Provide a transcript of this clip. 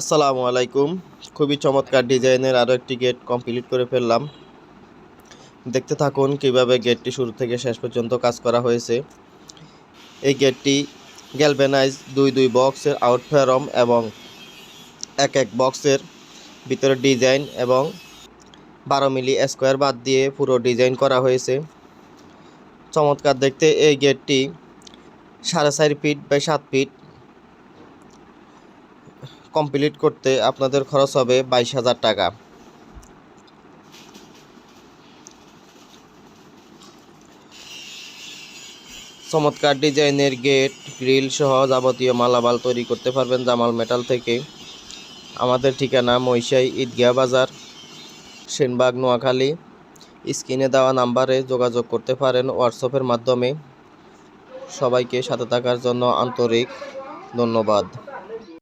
আসসালামু আলাইকুম। খুবই চমৎকার ডিজাইনের আরও একটি গেট কমপ্লিট করে ফেললাম। দেখতে থাকুন কীভাবে গেটটি শুরু থেকে শেষ পর্যন্ত কাজ করা হয়েছে। এই গেটটি গ্যালভেনাইজ দুই দুই বক্সের আউট ফেরম এবং এক এক বক্সের ভিতরে ডিজাইন এবং বারো মিলি স্কোয়ার বাদ দিয়ে পুরো ডিজাইন করা হয়েছে। চমৎকার দেখতে এই গেটটি সাড়ে চার ফিট বাই সাত ফিট কমপ্লিট করতে আপনাদের খরচ হবে বাইশ হাজার টাকা। চমৎকার ডিজাইনের গেট, গ্রিল সহ যাবতীয় মালামাল তৈরি করতে পারবেন জামাল মেটাল থেকে। আমাদের ঠিকানা মহিষাই ঈদগাহ বাজার, সেনবাগ, নোয়াখালী। স্ক্রিনে দেওয়া নাম্বারে যোগাযোগ করতে পারেন হোয়াটসঅ্যাপের মাধ্যমে। সবাইকে সাথে থাকার জন্য আন্তরিক ধন্যবাদ।